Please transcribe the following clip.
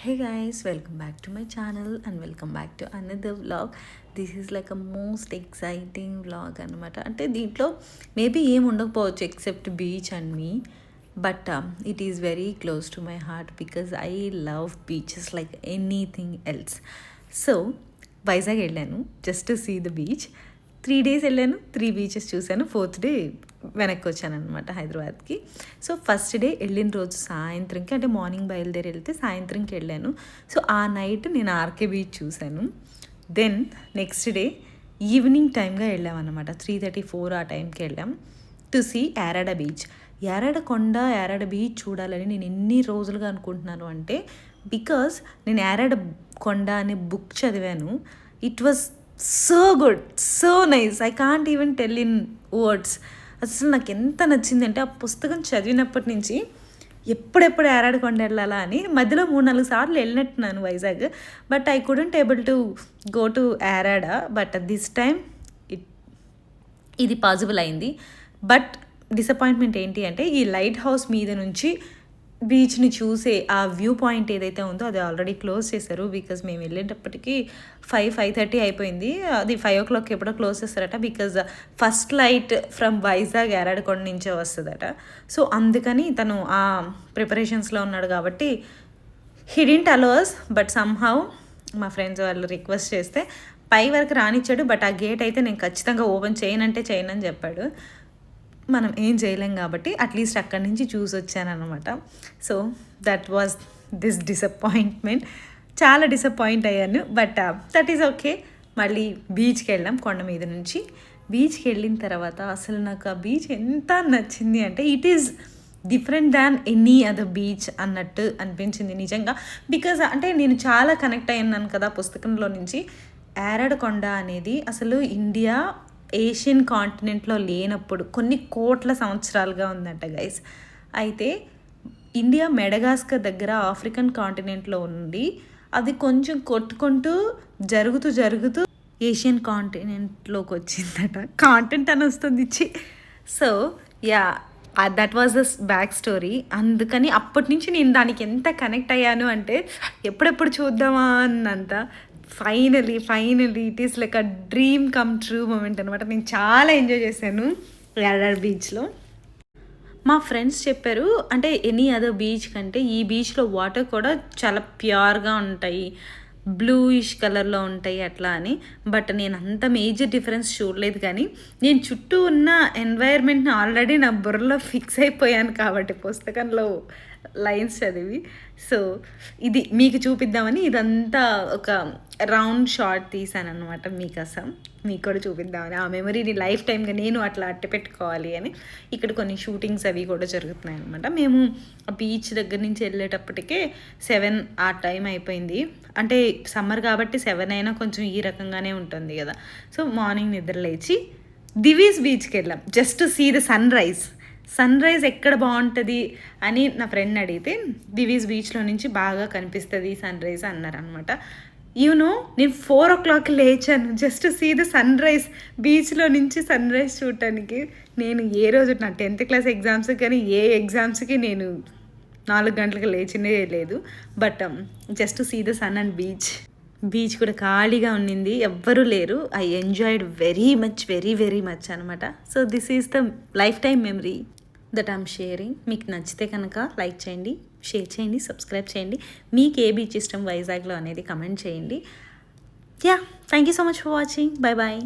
Hey guys welcome back to my channel and welcome back to another vlog this is like a most exciting vlog అనమాట అంటే దీంట్లో maybe ఏం ఉండకపోవచ్చు except beach and me but it is very close to my heart because I love beaches like anything else so Vizag వెళ్ళాను just to see the beach three days వెళ్ళాను three beaches చూశాను fourth day వెనక్కి వచ్చాను అనమాట హైదరాబాద్కి. So first day వెళ్ళిన రోజు సాయంత్రంకి అంటే మార్నింగ్ బయలుదేరి వెళ్తే సాయంత్రంకి వెళ్ళాను. సో ఆ నైట్ నేను ఆర్కే బీచ్ చూశాను. దెన్ నెక్స్ట్ డే ఈవినింగ్ టైంగా వెళ్ళామన్నమాట. త్రీ థర్టీ ఫోర్ ఆ టైంకి వెళ్ళాం. To see Yarada beach. Yarada కొండ యారాడ బీచ్ చూడాలని నేను ఎన్ని రోజులుగా అనుకుంటున్నాను అంటే బికాస్ నేను యారాడ కొండ అనే బుక్ చదివాను. It was so good so nice. I can't even tell in words. అసలు నాకు ఎంత నచ్చిందంటే ఆ పుస్తకం చదివినప్పటి నుంచి ఎప్పుడెప్పుడు ఏరాడకొండ వెళ్ళాలా అని మధ్యలో మూడు నాలుగు సార్లు వెళ్ళినట్టున్నాను Vizag. But I couldn't able to go to Yarada but this time it ఇది పాసిబుల్ అయింది. బట్ డిసప్పాయింట్మెంట్ ఏంటి అంటే ఈ లైట్ హౌస్ మీద నుంచి బీచ్ని చూసే ఆ వ్యూ పాయింట్ ఏదైతే ఉందో అది ఆల్రెడీ క్లోజ్ చేశారు బికాజ్ మేము వెళ్ళేటప్పటికి ఫైవ్ ఫైవ్ థర్టీ అయిపోయింది. అది ఫైవ్ ఓ క్లాక్ ఎప్పుడో క్లోజ్ చేస్తారట because first light from Vizag Yaradakonda నుంచే వస్తుందట. సో అందుకని తను ఆ ప్రిపరేషన్స్లో ఉన్నాడు కాబట్టి he didn't allows but somehow మా ఫ్రెండ్స్ వాళ్ళు రిక్వెస్ట్ చేస్తే పై వరకు రానిచ్చాడు బట్ ఆ గేట్ అయితే నేను ఖచ్చితంగా ఓపెన్ చేయనంటే చేయనని చెప్పాడు. మనం ఏం చేయలేం కాబట్టి అట్లీస్ట్ అక్కడి నుంచి చూసి వచ్చానమాట so that was this disappointment చాలా డిసప్పాయింట్ అయ్యాను బట్ దట్ ఈస్ ఓకే మళ్ళీ బీచ్కి వెళ్ళాం కొండ మీద నుంచి. బీచ్కి వెళ్ళిన తర్వాత అసలు నాకు ఆ బీచ్ ఎంత నచ్చింది అంటే it is different than any other beach అన్నట్టు అనిపించింది నిజంగా. బికాజ్ అంటే నేను చాలా కనెక్ట్ అయ్యాను కదా పుస్తకంలో నుంచి. కొండ అనేది అసలు ఇండియా ఏషియన్ కాంటినెంట్లో లేనప్పుడు కొన్ని కోట్ల సంవత్సరాలుగా ఉందంట గైస్ అయితే ఇండియా మెడగాస్కర్ దగ్గర ఆఫ్రికన్ కాంటినెంట్లో ఉండి అది కొంచెం కొట్టుకుంటూ జరుగుతూ జరుగుతూ ఏషియన్ కాంటినెంట్లోకి వచ్చిందట. కాంటెంట్ అని వస్తుంది ఇచ్చి so yeah that was the back story అందుకని అప్పటి నుంచి నేను దానికి ఎంత కనెక్ట్ అయ్యాను అంటే ఎప్పుడెప్పుడు చూద్దామా అన్నంత finally finally it is like a dream come true moment అనమాట నేను చాలా ఎంజాయ్ చేశాను ఎర్ఆర్ బీచ్లో. మా ఫ్రెండ్స్ చెప్పారు అంటే ఎనీ అదర్ బీచ్ కంటే ఈ బీచ్లో వాటర్ కూడా చాలా ప్యూర్గా ఉంటాయి. బ్లూయిష్ కలర్లో ఉంటాయి అట్లా అని. బట్ నేను అంత మేజర్ డిఫరెన్స్ చూడలేదు కానీ నేను చుట్టూ ఉన్న ఎన్వైర్న్మెంట్ని ఆల్రెడీ నా బుర్రలో ఫిక్స్ అయిపోయాను కాబట్టి పుస్తకంలో. లైన్స్ చదివి. సో ఇది మీకు చూపిద్దామని ఇదంతా ఒక రౌండ్ షార్ట్ తీసాను అనమాట మీకోసం. మీకు కూడా చూపిద్దామని. ఆ మెమరీని లైఫ్ టైమ్గా నేను అట్లా అట్టి పెట్టుకోవాలి అని ఇక్కడ కొన్ని షూటింగ్స్ అవి కూడా జరుగుతున్నాయి అనమాట మేము ఆ బీచ్ దగ్గర నుంచి వెళ్ళేటప్పటికే సెవెన్ ఆ టైం అయిపోయింది. అంటే సమ్మర్ కాబట్టి సెవెన్ అయినా కొంచెం ఈ రకంగానే ఉంటుంది కదా. సో మార్నింగ్ నిద్ర లేచి దివీస్ బీచ్కి వెళ్ళాం. Just see the sunrise. Sunrise ఎక్కడ బాగుంటుంది అని నా ఫ్రెండ్ అడిగితే దివీస్ బీచ్లో నుంచి బాగా కనిపిస్తుంది సన్ రైజ్ అన్నారనమాట యూనో నేను ఫోర్ ఓ క్లాక్ లేచాను. Just see the sunrise బీచ్లో నుంచి సన్ రైజ్ చూడటానికి. నేను ఏ రోజు నా టెన్త్ క్లాస్ ఎగ్జామ్స్ కానీ ఏ ఎగ్జామ్స్కి నేను నాలుగు గంటలకు లేచినే లేదు. But um, just see the sun and beach. Beach కూడా ఖాళీగా ఉన్నింది. ఎవ్వరూ లేరు. I enjoyed very much very very much అనమాట so this is the life time memory. That I'm sharing. మీకు నచ్చితే కనుక లైక్ చేయండి షేర్ చేయండి సబ్స్క్రైబ్ చేయండి. మీకు ఏ బీచ్ ఇష్టం వైజాగ్లో అనేది కమెంట్ చేయండి. Yeah thank you so much for watching. Bye bye